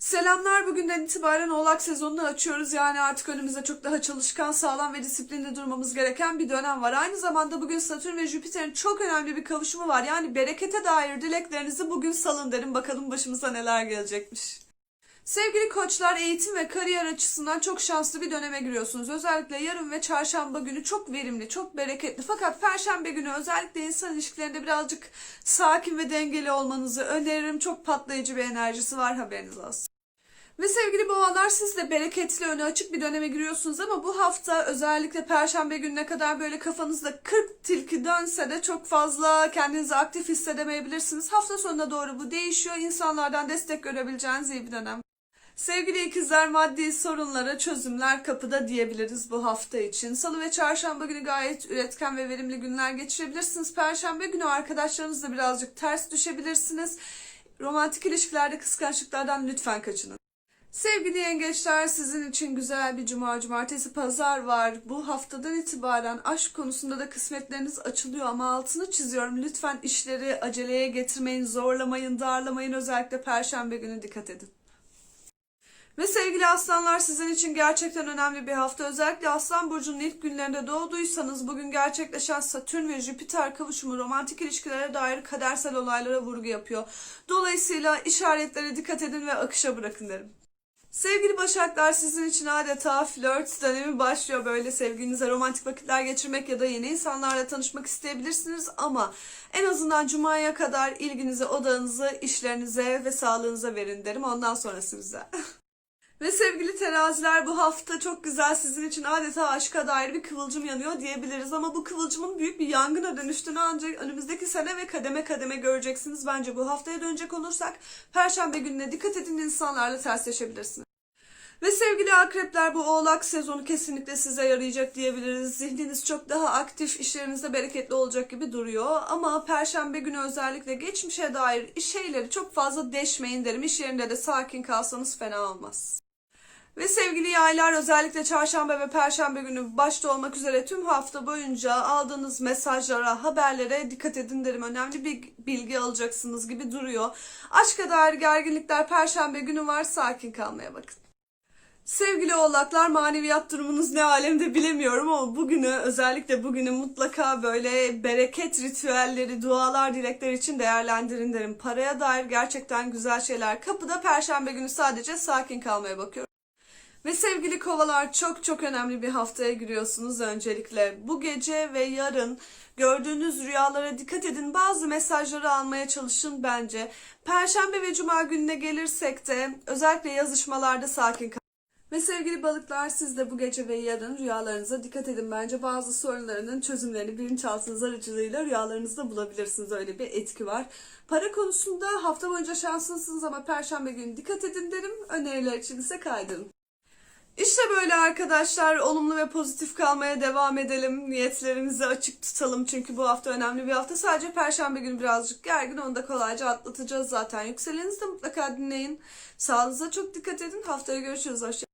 Selamlar. Bugünden itibaren Oğlak sezonunu açıyoruz. Yani artık önümüzde çok daha çalışkan, sağlam ve disiplinli durmamız gereken bir dönem var. Aynı zamanda bugün Satürn ve Jüpiter'in çok önemli bir kavuşumu var. Yani berekete dair dileklerinizi bugün salın derim. Bakalım başımıza neler gelecekmiş. Sevgili koçlar eğitim ve kariyer açısından çok şanslı bir döneme giriyorsunuz. Özellikle yarın ve çarşamba günü çok verimli, çok bereketli. Fakat perşembe günü özellikle insan ilişkilerinde birazcık sakin ve dengeli olmanızı öneririm. Çok patlayıcı bir enerjisi var haberiniz olsun. Ve sevgili boğalar siz de bereketli öne açık bir döneme giriyorsunuz ama bu hafta özellikle perşembe gününe kadar böyle kafanızda 40 tilki dönse de çok fazla kendinizi aktif hissedemeyebilirsiniz. Hafta sonuna doğru bu değişiyor. İnsanlardan destek görebileceğiniz iyi bir dönem. Sevgili ikizler maddi sorunlara çözümler kapıda diyebiliriz bu hafta için. Salı ve çarşamba günü gayet üretken ve verimli günler geçirebilirsiniz. Perşembe günü arkadaşlarınızla birazcık ters düşebilirsiniz. Romantik ilişkilerde kıskançlıklardan lütfen kaçının. Sevgili yengeçler sizin için güzel bir cuma, cumartesi, pazar var. Bu haftadan itibaren aşk konusunda da kısmetleriniz açılıyor ama altını çiziyorum. Lütfen işleri aceleye getirmeyin, zorlamayın, darlamayın. Özellikle perşembe günü dikkat edin. Ve sevgili aslanlar sizin için gerçekten önemli bir hafta. Özellikle aslan burcunun ilk günlerinde doğduysanız bugün gerçekleşen Satürn ve Jüpiter kavuşumu romantik ilişkilere dair kadersel olaylara vurgu yapıyor. Dolayısıyla işaretlere dikkat edin ve akışa bırakın derim. Sevgili Başaklar sizin için adeta flört dönemi başlıyor. Böyle sevgilinize romantik vakitler geçirmek ya da yeni insanlarla tanışmak isteyebilirsiniz ama en azından Cuma'ya kadar ilginizi, odağınızı işlerinize ve sağlığınıza verin derim. Ondan sonrası bize. Ve sevgili teraziler bu hafta çok güzel sizin için adeta aşka dair bir kıvılcım yanıyor diyebiliriz. Ama bu kıvılcımın büyük bir yangına dönüştüğünü ancak önümüzdeki sene ve kademe kademe göreceksiniz. Bence bu haftaya dönecek olursak Perşembe gününe dikkat edin insanlarla tersleşebilirsiniz. Ve sevgili akrepler bu oğlak sezonu kesinlikle size yarayacak diyebiliriz. Zihniniz çok daha aktif, işlerinizde bereketli olacak gibi duruyor. Ama perşembe günü özellikle geçmişe dair şeyleri çok fazla deşmeyin derim. İş yerinde de sakin kalsanız fena olmaz. Ve sevgili yaylar özellikle çarşamba ve perşembe günü başta olmak üzere tüm hafta boyunca aldığınız mesajlara, haberlere dikkat edin derim. Önemli bir bilgi alacaksınız gibi duruyor. Aşka dair gerginlikler perşembe günü var sakin kalmaya bakın. Sevgili oğlaklar maneviyat durumunuz ne alemde bilemiyorum ama bugünü özellikle bugünü mutlaka böyle bereket ritüelleri, dualar, dilekler için değerlendirin derim. Paraya dair gerçekten güzel şeyler kapıda perşembe günü sadece sakin kalmaya bakıyorum. Ve sevgili kovalar çok çok önemli bir haftaya giriyorsunuz öncelikle. Bu gece ve yarın gördüğünüz rüyalara dikkat edin. Bazı mesajları almaya çalışın bence. Perşembe ve cuma gününe gelirsek de özellikle yazışmalarda sakin kalın. Ve sevgili balıklar siz de bu gece ve yarın rüyalarınıza dikkat edin. Bence bazı sorunlarının çözümlerini bilinçaltınız aracılığıyla rüyalarınızda bulabilirsiniz. Öyle bir etki var. Para konusunda hafta boyunca şanslısınız ama perşembe günü dikkat edin derim. Öneriler için ise kaydırın. İşte böyle arkadaşlar olumlu ve pozitif kalmaya devam edelim. Niyetlerimizi açık tutalım çünkü bu hafta önemli bir hafta. Sadece perşembe günü birazcık gergin onu da kolayca atlatacağız zaten. Yükselenizi de mutlaka dinleyin. Sağlığınıza çok dikkat edin. Haftaya görüşürüz. Hoşçakalın.